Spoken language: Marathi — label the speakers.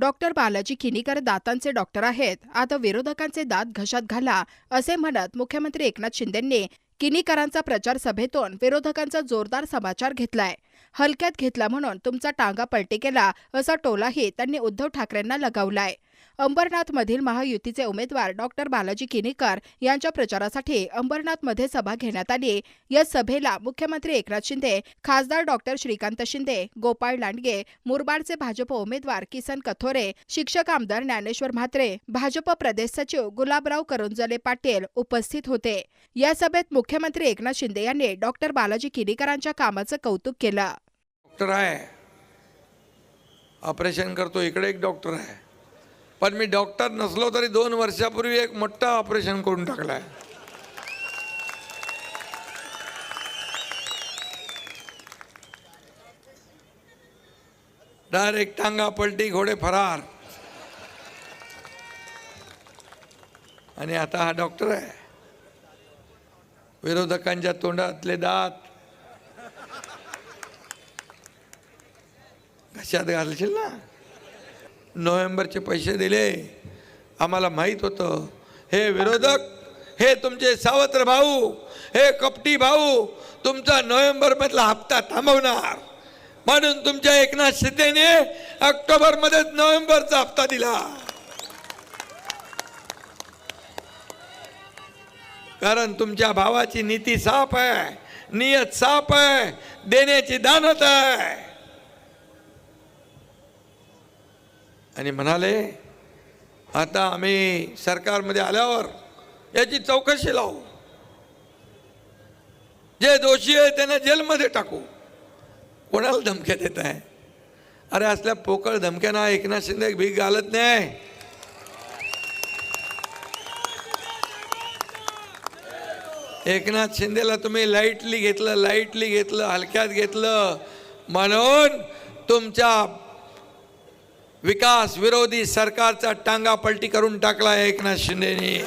Speaker 1: डॉक्टर बालाजी किनीकर दातांचे डॉक्टर आहेत. आता विरोधकांचे दात घशात घाला असे म्हणत मुख्यमंत्री एकनाथ शिंदेंनी किनीकरांचा प्रचार सभेतून विरोधकांचा जोरदार समाचार घेतलाय. हलक्यात घेतला म्हणून तुमचा टांगा पलटी केला असा टोलाही त्यांनी उद्धव ठाकरेंना लगावलाय. अंबरनाथमधील महायुतीचे उमेदवार डॉक्टर बालाजी किनीकर यांच्या प्रचारासाठी अंबरनाथमध्ये सभा घेण्यात आली. या सभेला मुख्यमंत्री एकनाथ शिंदे खासदार डॉक्टर श्रीकांत शिंदे गोपाळ लांडगे मुरबाडचे भाजप उमेदवार किसन कथोरे शिक्षक आमदार ज्ञानेश्वर म्हात्रे भाजप प्रदेश सचिव गुलाबराव करंजले पाटील उपस्थित होते. या सभेत मुख्यमंत्री एकनाथ शिंदे यांनी डॉक्टर बालाजी किनीकरांच्या कामाचं कौतुक केलं.
Speaker 2: डॉक्टर आहे. ऑपरेशन करतो इकडे एक डॉक्टर आहे. पण मी डॉक्टर नसलो तरी दोन वर्षापूर्वी एक मोठं ऑपरेशन करून टाकलं आहे डायरेक्ट टांगा पलटी घोडे फरार. आणि आता हा डॉक्टर आहे. विरोधकांच्या तोंडातले दात. घशात घालशील ना? नोव्हेंबरचे पैसे दिले. आम्हाला माहीत होतं हे विरोधक हे तुमचे सावत्र भाऊ हे कपटी भाऊ तुमचा नोव्हेंबरमधला हप्ता थांबवणार. म्हणून तुमच्या एकनाथ शिंदेने ऑक्टोबरमध्येच नोव्हेंबरचा हप्ता दिला. कारण तुमच्या भावाची नीती साफ आहे नियत साफ आहे देण्याची दानत आहे. आणि म्हणाले आता आम्ही सरकारमध्ये आल्यावर याची चौकशी लावू. जे दोषी आहे त्यांना जेलमध्ये टाकू. कोणाला धमक्या देत आहे? अरे असल्या पोकळ धमक्यांना एकनाथ शिंदे भीक घालत नाही. एकनाथ शिंदेला तुम्ही लाईटली घेतलं लाईटली घेतलं हलक्यात घेतलं. म्हणून तुमच्या विकास विरोधी सरकारचा टांगा पलटी करून टाकला एकनाथ शिंदेने.